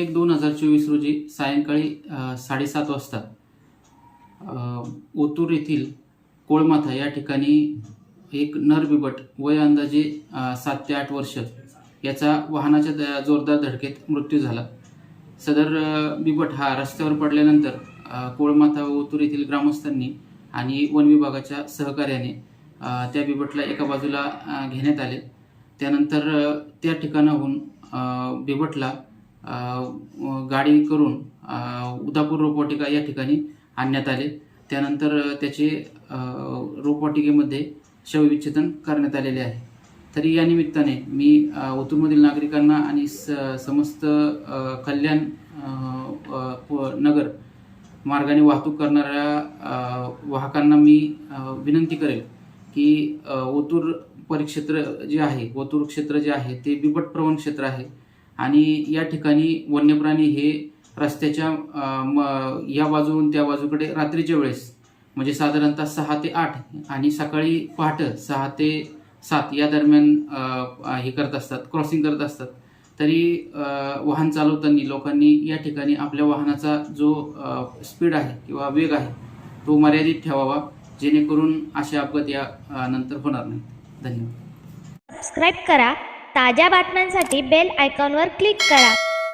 एक दोन हजार चोवीस रोजी सायंकाळी साडेसात वाजता ओतूर येथील कोळमाथा या ठिकाणी एक नर बिबट वय अंदाजे सात ते आठ वर्ष याचा वाहनाच्या द- जोरदार धडकेत मृत्यू झाला. सदर बिबट हा रस्त्यावर पडल्यानंतर कोळमाथा व ओतूर येथील ग्रामस्थांनी आणि वन विभागाच्या सहकार्याने त्या बिबटला एका बाजूला घेण्यात आले. त्यानंतर त्या ठिकाणाहून बिबटला गाडी करून उदापूर रोपवाटिका या ठिकाणी आणण्यात आले. त्यानंतर त्याचे रोपवाटिकेमध्ये शवविच्छेदन करण्यात आलेले आहे. तरी या निमित्ताने मी ओतूरमधील नागरिकांना आणि स समस्त कल्याण नगर मार्गाने वाहतूक करणाऱ्या वाहकांना मी विनंती करेल की ओतूर परिक्षेत्र जे आहे ओतूर क्षेत्र जे आहे ते बिबट प्रवण क्षेत्र आहे. आणि या ठिकाणी वन्यप्राणी हे रस्त्याच्या या बाजूहून त्या बाजूकडे रात्रीच्या वेळेस म्हणजे साधारणतः सहा ते आठ आणि सकाळी पहाटे सहा ते सात या दरम्यान हे करत असतात क्रॉसिंग करत असतात. तरी वाहन चालवताना लोकांनी या ठिकाणी आपल्या वाहनाचा जो स्पीड आहे किंवा वेग आहे तो मर्यादित ठेवावा जेणेकरून असे अपघात या नंतर होणार नाही धन्यवाद. सबस्क्राईब करा. ताज्या बातम्यांसाठी बेल आयकॉनवर क्लिक करा.